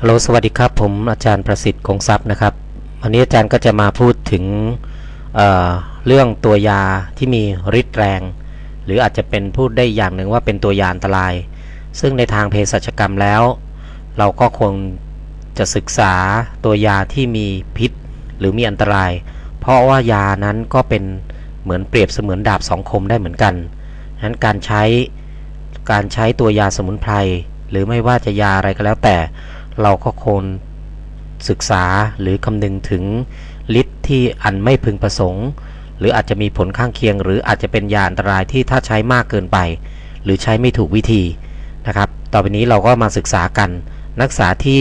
ฮัลโหลสวัสดีครับ ผมอาจารย์ประสิทธิ์คงทรัพย์นะครับ วันนี้อาจารย์ก็จะมาพูดถึงเเรื่องตัวยาที่มีฤทธิ์แรง หรืออาจจะเป็นพูดได้อย่างหนึ่งว่าเป็นตัวยาอันตราย ซึ่งในทางเภสัชกรรมแล้ว เราก็คงจะศึกษาตัวยาที่มีพิษ หรือมีอันตราย เพราะว่ายานั้นก็เป็นเหมือนเปรียบเสมือนดาบสองคมได้เหมือนกันนั้นการใช้การใช้ตัวยาสมุนไพรหรือไม่ว่าจะยาอะไรก็แล้วแต่ เราก็ควรศึกษาหรือคำนึงถึงฤทธิ์ที่อันไม่พึงประสงค์ หรืออาจจะมีผลข้างเคียง หรืออาจจะเป็นยาอันตรายที่ถ้าใช้มากเกินไป หรือใช้ไม่ถูกวิธีนะครับ ต่อไปนี้เราก็มาศึกษากัน นักศึกษาที่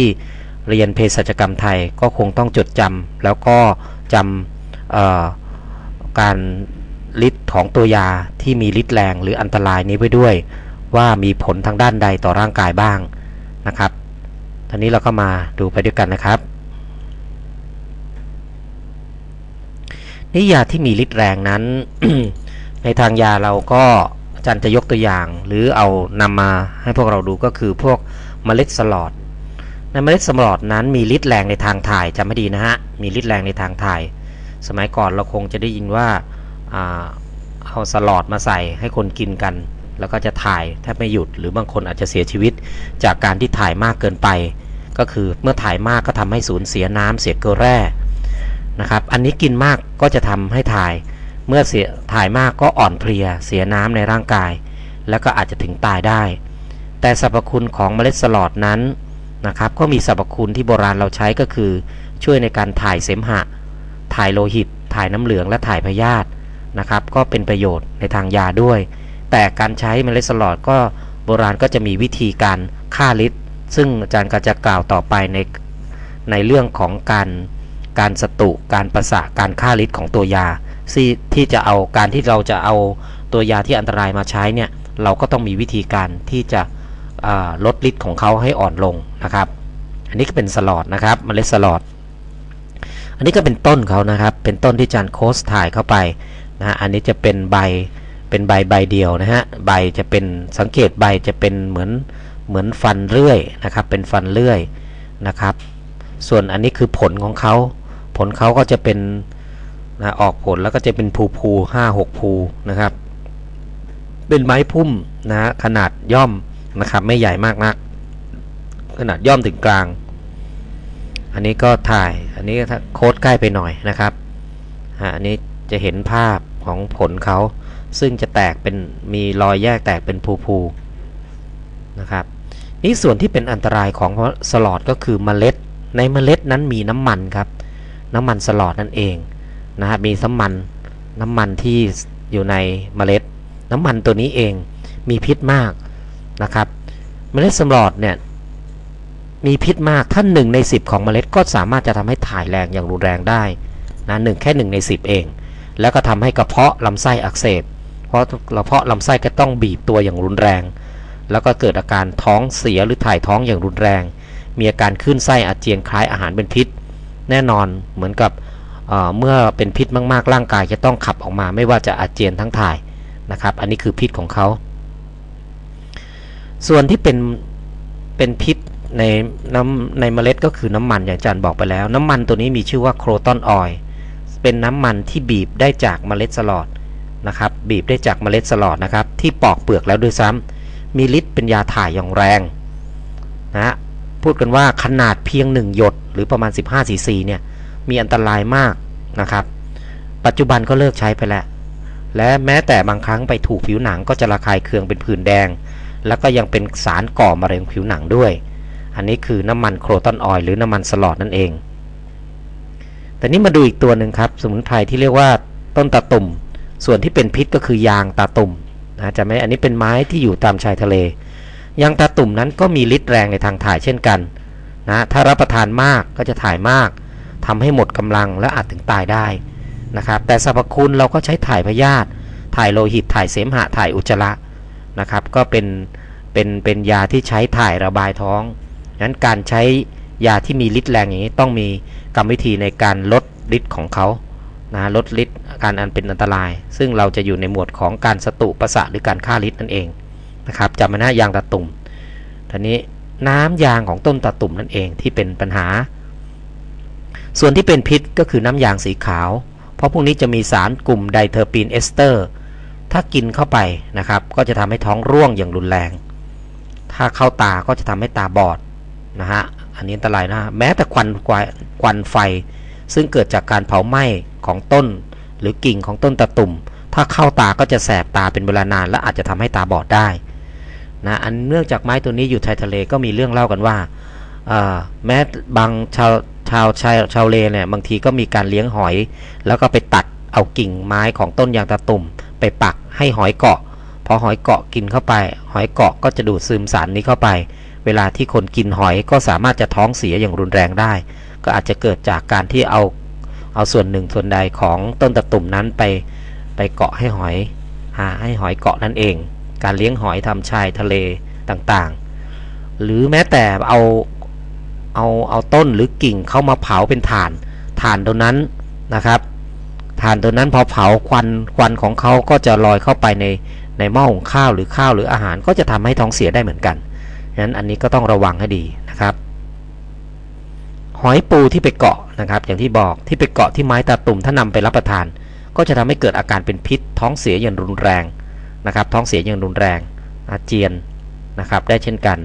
เรียนเภสัชกรรมไทยก็คงต้องจดจำแล้วก็จำการฤทธิ์ของตัวยาที่มีฤทธิ์แรงหรืออันตรายนี้ไว้ด้วย ว่ามีผลทางด้านใดต่อร่างกายบ้างนะครับ ตอนนี้เราก็มาดูไปด้วยกันนะครับ นิยาที่มีฤทธิ์แรงนั้น ในทางยาเราก็อาจารย์จะยกตัวอย่าง หรือเอานำมาให้พวกเราดูก็คือพวกเมล็ดสลอดในเมล็ดสลอดนั้นมีฤทธิ์แรงในทางถ่ายจำไม่ดีนะฮะ มีฤทธิ์แรงในทางถ่าย สมัยก่อนเราคงจะได้ยินว่าเอาสลอดมาใส่ให้คนกินกัน แล้วก็จะถ่ายแทบไม่หยุด หรือบางคนอาจจะเสียชีวิตจากการที่ถ่ายมากเกินไป ก็คือเมื่อถ่ายมากก็ทำให้สูญเสียน้ำเสียเกลือแร่นะครับ อันนี้กินมากก็จะทำให้ถ่าย เมื่อเสียถ่ายมากก็อ่อนเพลีย เสียน้ำในร่างกาย แล้วก็อาจจะถึงตายได้ แต่สรรพคุณของเมล็ดสลอดนั้นนะครับ ก็มีสรรพคุณที่โบราณเราใช้ก็คือ ช่วยในการถ่ายเสมหะ ถ่ายโลหิต ถ่ายน้ำเหลืองและถ่ายพยาธินะครับ ก็เป็นประโยชน์ในทางยาด้วย แต่การใช้เมล็ดสลอดก็โบราณก็จะมีวิธีการฆ่าฤทธิ์ ซึ่งอาจารย์ก็จะกล่าวต่อไปในในเรื่องของการการสตุการประสาการฆ่าฤทธิ์ของตัวยาที่ที่จะเอาการที่เราจะเอาตัวยาที่อันตรายมาใช้เนี่ยเราก็ต้องมีวิธีการที่จะลดฤทธิ์ของเขาให้อ่อนลงนะครับ อันนี้ก็เป็นสลอดนะครับเมล็ดสลอด อันนี้ก็เป็นต้นเขานะครับ เป็นต้นที่อาจารย์โคสถ่ายเข้าไปนะอันนี้จะเป็นใบเป็นใบใบเดียวนะฮะใบจะเป็นสังเกตใบจะเป็นเหมือน เหมือนฟันเลื่อยนะครับ เป็นฟันเลื่อยนะครับ ส่วนอันนี้คือผลของเขา ผลเขาก็จะเป็นนะออกผลแล้วก็จะเป็นภูภูห้าหกภูนะครับ เป็นไม้พุ่มนะขนาดย่อมนะครับ ไม่ใหญ่มากนัก ขนาดย่อมถึงกลาง อันนี้ก็ถ่าย อันนี้โค้ดใกล้ไปหน่อยนะครับอันนี้จะเห็นภาพของผลเขา ซึ่งจะแตกเป็นมีรอยแยกแตกเป็นภูๆนะครับ นี่ส่วนที่เป็นอันตรายของสลอดก็คือเมล็ด ในเมล็ดนั้นมีน้ำมันครับ น้ำมันสลอดนั่นเองนะฮะมีน้ำมันน้ำมันที่อยู่ในเมล็ด น้ำมันตัวนี้เองมีพิษมากนะครับ เมล็ดสลอดเนี่ยมีพิษมากท่านหนึ่งใน 10 ของเมล็ดก็สามารถจะทำให้ถ่ายแรงอย่างรุนแรงได้นะหนึ่งแค่หนึ่งใน 10 เอง แล้วก็ทำให้กระเพาะลำไส้อักเสบเพราะเราเพาะลำไส้ก็ต้องบีบตัวอย่างรุนแรง แล้วก็เกิดอาการท้องเสียหรือถ่ายท้องอย่างรุนแรง มีอาการขึ้นไส้อาเจียนคล้ายอาหารเป็นพิษ แน่นอนเหมือนกับเเมื่อเป็นพิษมากๆ ร่างกายจะต้องขับออกมา ไม่ว่าจะอาเจียนทั้งถ่ายนะครับ อันนี้คือพิษของเขา ส่วนที่เป็นเป็นพิษในน้ำในเมล็ดก็คือน้ำมันอย่างอาจารย์บอกไปแล้ว น้ำมันตัวนี้มีชื่อว่าโครตอนออยเป็นน้ำมันที่บีบได้จากเมล็ดสลอดนะครับ บีบได้จากเมล็ดสลอดนะครับ ที่ปอกเปลือกแล้วด้วยซ้ำ มีฤทธิ์เป็นยาถ่ายอย่างแรงนะพูดกันว่าขนาดเพียง 1 หยดหรือประมาณ 15 ซีซีเนี่ยมีอันตรายมากนะครับ ปัจจุบันก็เลิกใช้ไปแล้ว และแม้แต่บางครั้งไปถูกผิวหนังก็จะระคายเคืองเป็นผื่นแดง แล้วก็ยังเป็นสารก่อมะเร็งผิวหนังด้วย อันนี้คือน้ำมันโครตอนออยล์หรือน้ำมันสลอดนั่นเอง แต่นี้มาดูอีกตัวหนึ่งครับ สมุนไพรที่เรียกว่าต้นตะตุ่ม ส่วนที่เป็นพิษก็คือยางตาตุ่ม นะจะไม่อันนี้เป็นไม้ที่อยู่ตามชายทะเลยางตาตุ่มนั้นก็มีฤทธิ์แรงในทางถ่ายเช่นกันนะถ้ารับประทานมากก็จะถ่ายมากทำให้หมดกำลังและอาจถึงตายได้นะครับแต่สรรพคุณเราก็ใช้ถ่ายพยาธิถ่ายโลหิตถ่ายเสมหะถ่ายอุจจาระนะครับก็เป็นเป็นเป็นยาที่ใช้ถ่ายระบายท้องนั้นการใช้ยาที่มีฤทธิ์แรงอย่างนี้ต้องมีกรรมวิธีในการลดฤทธิ์ของเขา นะลดฤทธิ์การอันเป็นอันตราย ซึ่งเราจะอยู่ในหมวดของการสตุประสะหรือการฆ่าฤทธิ์นั่นเองนะครับจำไว้นะยางตะตุ่มทีนี้น้ำยางของต้นตะตุ่มนั่นเองที่เป็นปัญหา ส่วนที่เป็นพิษก็คือน้ำยางสีขาว เพราะพวกนี้จะมีสารกลุ่มไดเทอร์ปีนเอสเตอร์ ถ้ากินเข้าไปนะครับ ก็จะทำให้ท้องร่วงอย่างรุนแรง ถ้าเข้าตาก็จะทำให้ตาบอดนะฮะอันนี้อันตรายนะแม้แต่ควันควันไฟ ซึ่งเกิดจากการเผาไหม้ของต้น หรือกิ่งของต้นตะตุ่ม ถ้าเข้าตาก็จะแสบตาเป็นเวลานาน และอาจจะทำให้ตาบอดได้นะอันเนื่องจากไม้ตัวนี้อยู่ชายทะเลก็มีเรื่องเล่ากันว่าแม้บางชาวชาวชาวชาวเลเนี่ยบางทีก็มีการเลี้ยงหอย แล้วก็ไปตัดเอากิ่งไม้ของต้นยางตะตุ่ม ไปปักให้หอยเกาะพอหอยเกาะกินเข้าไป หอยเกาะก็จะดูดซึมสารนี้เข้าไป เวลาที่คนกินหอยก็สามารถจะท้องเสียอย่างรุนแรงได้ ก็อาจจะเกิดจากการที่เอาเอาส่วนหนึ่งส่วนใดของต้นตะตุ่มนั้นไปไปเกาะให้หอยหาให้หอยเกาะนั่นเอง การเลี้ยงหอยทำชายทะเลต่างๆ หรือแม้แต่เอาเอาเอาต้นหรือกิ่งเข้ามาเผาเป็นถ่านถ่านตัวนั้นนะครับถ่านตัวนั้นพอเผาควันควันของเขาก็จะลอยเข้าไปในในหม้อหุงข้าวหรือข้าวหรืออาหารก็จะทำให้ท้องเสียได้เหมือนกันฉะนั้นอันนี้ก็ต้องระวังให้ดีนะครับ หอยปูที่ไปเกาะนะครับ อย่างที่บอกที่ไปเกาะที่ไม้ตาตุ่มถ้านำไปรับประทาน ก็จะทำให้เกิดอาการเป็นพิษ ท้องเสียอย่างรุนแรงนะครับ ท้องเสียอย่างรุนแรง อาเจียนนะครับ ได้เช่นกัน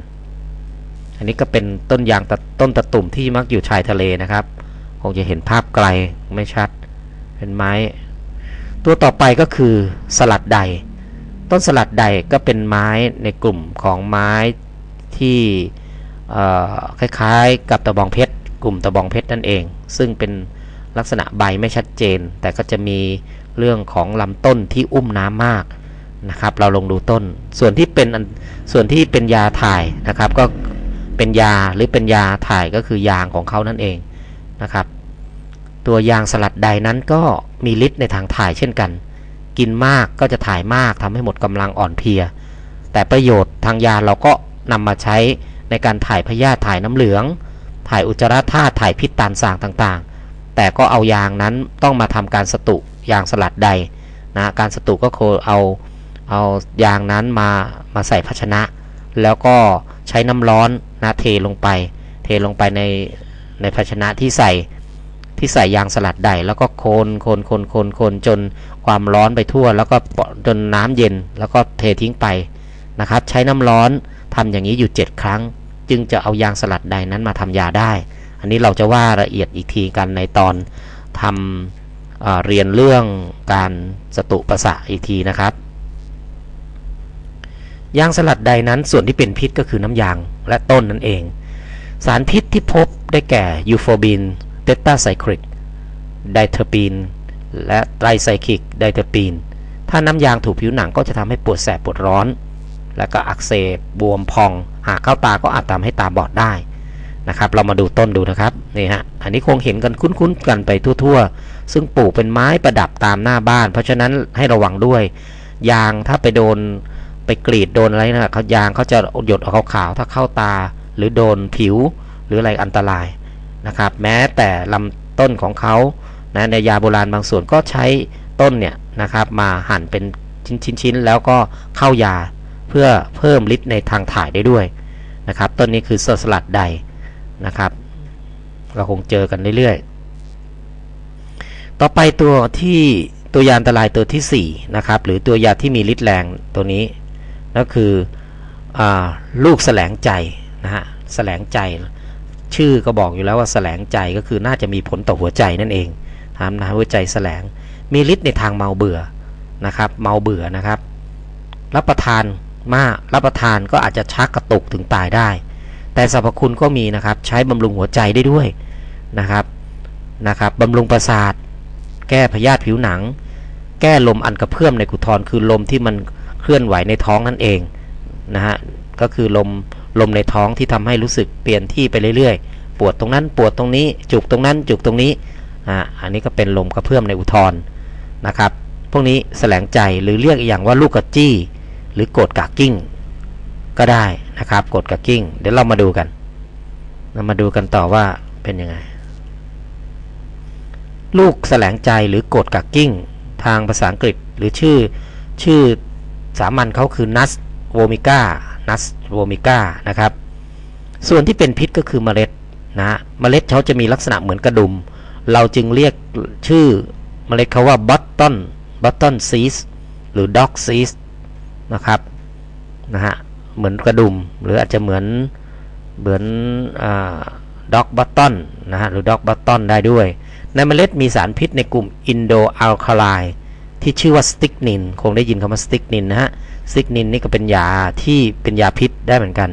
อันนี้ก็เป็นต้นยางต้นตะตุ่มที่มักอยู่ชายทะเลนะครับ คงจะเห็นภาพไกลไม่ชัด เป็นไม้ ตัวต่อไปก็คือสลัดใด ต้นสลัดใดก็เป็นไม้ในกลุ่มของไม้ที่คล้ายๆ กับตะบองเพชร กลุ่มตะบองเพชรนั่นเอง ซึ่งเป็นลักษณะใบไม่ชัดเจน แต่ก็จะมีเรื่องของลำต้นที่อุ้มน้ำมากนะครับ เราลงดูต้น ส่วนที่เป็นส่วนที่เป็นยาถ่ายนะครับ ก็เป็นยาหรือเป็นยาถ่ายก็คือยางของเขานั่นเองนะครับ ตัวยางสลัดใดนั้นก็มีฤทธิ์ในทางถ่ายเช่นกัน กินมากก็จะถ่ายมากทำให้หมดกำลังอ่อนเพลีย แต่ประโยชน์ทางยาเราก็นำมาใช้ในการถ่ายพยาธิถ่ายน้ำเหลือง ถ่ายอุจจาระธาตุถ่ายพิษตานสางต่างๆ แต่ก็เอายางนั้นต้องมาทำการสตุยางสลัดใดนะการสตุก็คือเอาเอายางนั้นมามาใส่ภาชนะ แล้วก็ใช้น้ำร้อนนะเทลงไป เทลงไปในในภาชนะที่ใส่ที่ใส่ยางสลัดใดแล้วก็โคนโคนโคนโคนโคนจนความร้อนไปทั่ว แล้วก็จนน้ำเย็นแล้วก็เททิ้งไปนะครับ ใช้น้ำร้อนทำอย่างนี้อยู่ 7 ครั้ง จึงจะเอายางสลัดใดนั้นมาทำยาได้ อันนี้เราจะว่าละเอียดอีกทีกันในตอนทำเเรียนเรื่องการสตุประสาอีกทีนะครับยางสลัดใดนั้นส่วนที่เป็นพิษก็คือน้ำยางและต้นนั่นเอง สารพิษที่พบได้แก่ยูโฟบินเตตาไซคลิกไดเทอร์ปีน และไตรไซคลิกไดเทอร์ปีน ถ้าน้ำยางถูกผิวหนังก็จะทำให้ปวดแสบปวดร้อน และก็อักเสบบวมพอง หากเข้าตาก็อาจทำให้ตาบอดได้นะครับ เรามาดูต้นดูนะครับนี่ฮะอันนี้คงเห็นกันคุ้นๆกันไปทั่วๆ ซึ่งปลูกเป็นไม้ประดับตามหน้าบ้าน เพราะฉะนั้นให้ระวังด้วย ยางถ้าไปโดนไปกรีดโดนอะไรนะเขายางเขาจะหยดออกขาวๆถ้าเข้าตา หรือโดนผิวหรืออะไรอันตรายนะครับ แม้แต่ลำต้นของเขานะในยาโบราณบางส่วนก็ใช้ต้นเนี่ยนะครับมาหั่นเป็นชิ้นๆแล้วก็เข้ายา เพื่อเพิ่มฤทธิ์ในทางถ่ายได้ด้วยนะครับ ต้นนี้คือสลัดใดนะครับ เราคงเจอกันเรื่อยๆ ต่อไปตัวที่ตัวยาอันตรายตัวที่4นะครับหรือตัวยาที่มีฤทธิ์แรงตัวนี้ก็คืออลูกแสลงใจนะฮะแสลงใจ ชื่อก็บอกอยู่แล้วว่าแสลงใจก็คือน่าจะมีผลต่อหัวใจนั่นเองทำนะหัวใจแสลงมีฤทธิ์ในทางเมาเบื่อนะครับ เมาเบื่อนะครับ รับประทาน มากรับประทานก็อาจจะชักกระตุกถึงตายได้ แต่สรรพคุณก็มีนะครับ ใช้บำรุงหัวใจได้ด้วยนะครับนะครับบำรุงประสาท แก้พยาธิผิวหนัง แก้ลมอันกระเพื่อมในกุทรคือลมที่มันเคลื่อนไหวในท้องนั่นเองนะฮะก็คือลมลมในท้องที่ทำให้รู้สึกเปลี่ยนที่ไปเรื่อยๆ ปวดตรงนั้นปวดตรงนี้ จุกตรงนั้นจุกตรงนี้อ่าอันนี้ก็เป็นลมกระเพื่อมในอุทธรนะครับ พวกนี้แสลงใจหรือเรียกอีกอย่างว่าลูกกระจี้ หรือโกดกากิ้ง ก็ได้นะครับโกดกากิ้ง เดี๋ยวเรามาดูกัน เรามาดูกันต่อว่าเป็นยังไง ลูกแสลงใจหรือโกดกากิ้ง ทางภาษาอังกฤษหรือชื่อชื่อสามัญเขาคือนัสโวมิก้านัสโวมิก้านะครับ ส่วนที่เป็นพิษก็คือเมล็ดนะเมล็ดเขาจะมีลักษณะเหมือนกระดุม เราจึงเรียกชื่อเมล็ดเขาว่า button button seeds หรือ dog seeds นะครับนะฮะเหมือนกระดุมหรืออาจจะเหมือนเหมือนด็อกบัตตอนนะฮะหรือด็อกบัตตอนได้ด้วย ในเมล็ดมีสารพิษในกลุ่มอินโดอัลคาไลที่ชื่อว่าสติกนินคงได้ยินคำว่าสติกนินนะฮะสติกนินนี่ก็เป็นยาที่เป็นยาพิษได้เหมือนกัน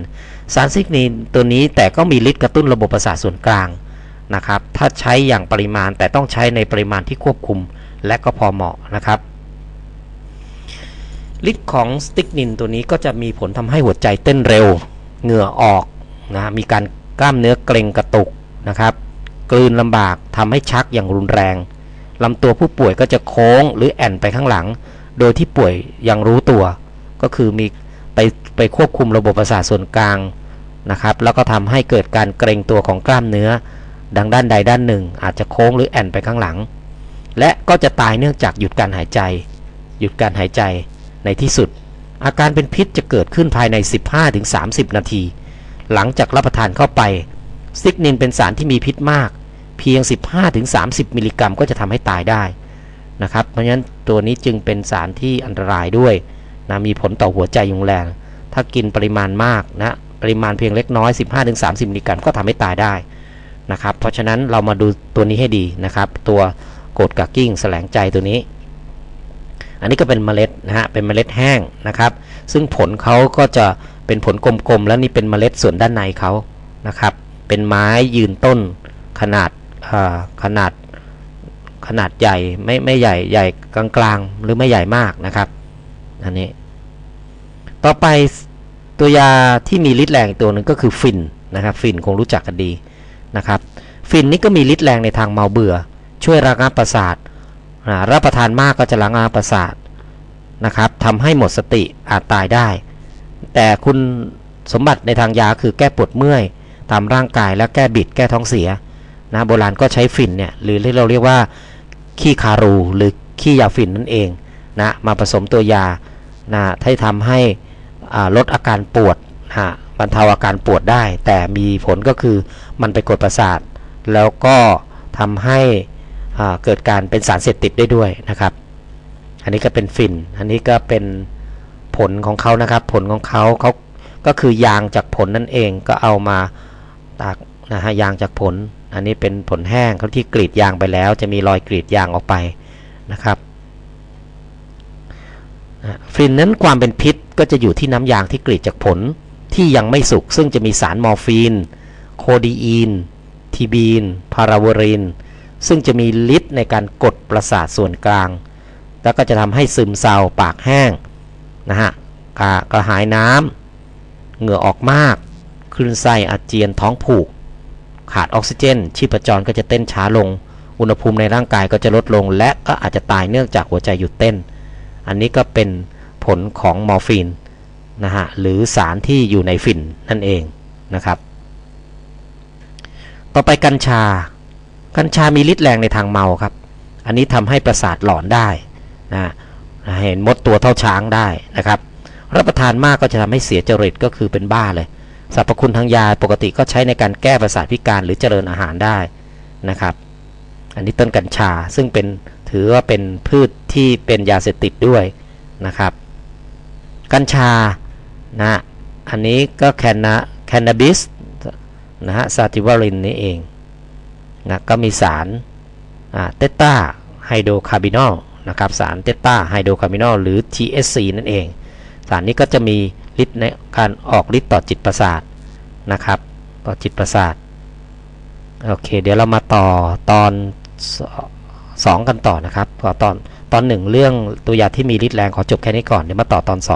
สารสติกนินตัวนี้แต่ก็มีฤทธิ์กระตุ้นระบบประสาทส่วนกลางนะครับถ้าใช้อย่างปริมาณแต่ต้องใช้ในปริมาณที่ควบคุมและก็พอเหมาะนะครับ ฤทธิ์ของสติกนินตัวนี้ก็จะมีผลทำให้หัวใจเต้นเร็ว เหงื่อออกนะมีการกล้ามเนื้อเกร็งกระตุกนะครับ กลืนลำบากทำให้ชักอย่างรุนแรงลำตัวผู้ป่วยก็จะโค้งหรือแอนไปข้างหลัง โดยที่ป่วยยังรู้ตัว ก็คือมีไปไปควบคุมระบบประสาทส่วนกลางนะครับ แล้วก็ทำให้เกิดการเกร็งตัวของกล้ามเนื้อ ดังด้านใดด้านหนึ่ง อาจจะโค้งหรือแอนไปข้างหลัง และก็จะตายเนื่องจากหยุดการหายใจ หยุดการหายใจ ในที่สุด อาการเป็นพิษจะเกิดขึ้นภายใน 15-30 นาที หลังจากรับประทานเข้าไป ซิกนินเป็นสารที่มีพิษมาก เพียง 15-30 มิลลิกรัมก็จะทำให้ตายได้นะครับ เพราะฉะนั้นตัวนี้จึงเป็นสารที่อันตรายด้วยนะมีผลต่อหัวใจยุงแรง ถ้ากินปริมาณมากนะปริมาณเพียงเล็กน้อย 15-30 มิลลิกรัมก็ทำให้ตายได้นะครับ เพราะฉะนั้นเรามาดูตัวนี้ให้ดีนะครับ ตัวโกดกากิ้งแสลงใจตัวนี้ อันนี้ก็เป็นเมล็ดนะฮะเป็นเมล็ดแห้งนะครับ ซึ่งผลเขาก็จะเป็นผลกลมๆ แล้วนี่เป็นเมล็ดส่วนด้านในเขานะครับ เป็นไม้ยืนต้นขนาดขนาดขนาดใหญ่ไม่ไม่ใหญ่ใหญ่กลางๆ หรือไม่ใหญ่มากนะครับอันนี้ ต่อไปตัวยาที่มีฤทธิ์แรงตัวหนึ่งก็คือฟินนะครับ ฟินคงรู้จักกันดีนะครับ ฟินนี่ก็มีฤทธิ์แรงในทางเมาเบื่อ ช่วยระงับประสาท รับประทานมากก็จะล้างอาประสาทนะครับทำให้หมดสติอาจตายได้ แต่คุณสมบัติในทางยาคือแก้ปวดเมื่อย ตามร่างกายและแก้บิดแก้ท้องเสียนะโบราณก็ใช้ฝิ่นเนี่ยหรือที่เราเรียกว่าขี้คารูหรือขี้ยาฝิ่นนั่นเองนะมาผสมตัวยานะให้ทำให้ลดอาการปวดนะบรรเทาอาการปวดได้ แต่มีผลก็คือมันไปกดประสาท แล้วก็ทำให้ เกิดการเป็นสารเสพติดได้ด้วยนะครับ อันนี้ก็เป็นฟิน อันนี้ก็เป็นผลของเขานะครับ ผลของเขาเขาก็คือยางจากผลนั่นเองก็เอามาตากนะฮะยางจากผล อันนี้เป็นผลแห้งเขาที่กรีดยางไปแล้ว จะมีรอยกรีดยางออกไปนะครับฟินนั้นความเป็นพิษก็จะอยู่ที่น้ำยางที่กรีดจากผลที่ยังไม่สุกซึ่งจะมีสารมอร์ฟีน โคดีอีน ทีบีน พาราวริน ซึ่งจะมีฤทธิ์ในการกดประสาทส่วนกลาง แล้วก็จะทำให้ซึมเศร้าปากแห้งนะฮะกระหายน้ำเหงื่อออกมากคลื่นไส้อาเจียนท้องผูก ขาดออกซิเจน ชีพจรก็จะเต้นช้าลง อุณหภูมิในร่างกายก็จะลดลง และก็อาจจะตายเนื่องจากหัวใจหยุดเต้น อันนี้ก็เป็นผลของมอร์ฟีนนะฮะหรือสารที่อยู่ในฝิ่นนั่นเองนะครับ ต่อไปกัญชา กัญชามีฤทธิ์แรงในทางเมาครับ อันนี้ทำให้ประสาทหลอนได้นะเห็นมดตัวเท่าช้างได้นะครับ รับประทานมากก็จะทำให้เสียจริตก็คือเป็นบ้าเลยสรรพคุณทางยาปกติก็ใช้ในการแก้ประสาทพิการหรือเจริญอาหารได้นะครับ อันนี้ต้นกัญชาซึ่งเป็นถือว่าเป็นพืชที่เป็นยาเสพติดด้วยนะครับ กัญชานะอันนี้ก็แคนนาแคนนาบิสนะฮะซาติวารินนี่เอง นะก็มีสารเตต้าไฮโดรคาร์บินอลนะครับสารเตต้าไฮโดรคาร์บินอลหรือ TSC นั่นเอง สารนี้ก็จะมีฤทธิ์ในการออกฤทธิ์ต่อจิตประสาทนะครับต่อจิตประสาทโอเค เดี๋ยวเรามาต่อตอน 2 กันต่อนะครับต่อตอนตอนหนึ่งเรื่องตัวยาที่มีฤทธิ์แรงขอจบแค่นี้ก่อนเดี๋ยวมาต่อตอน 2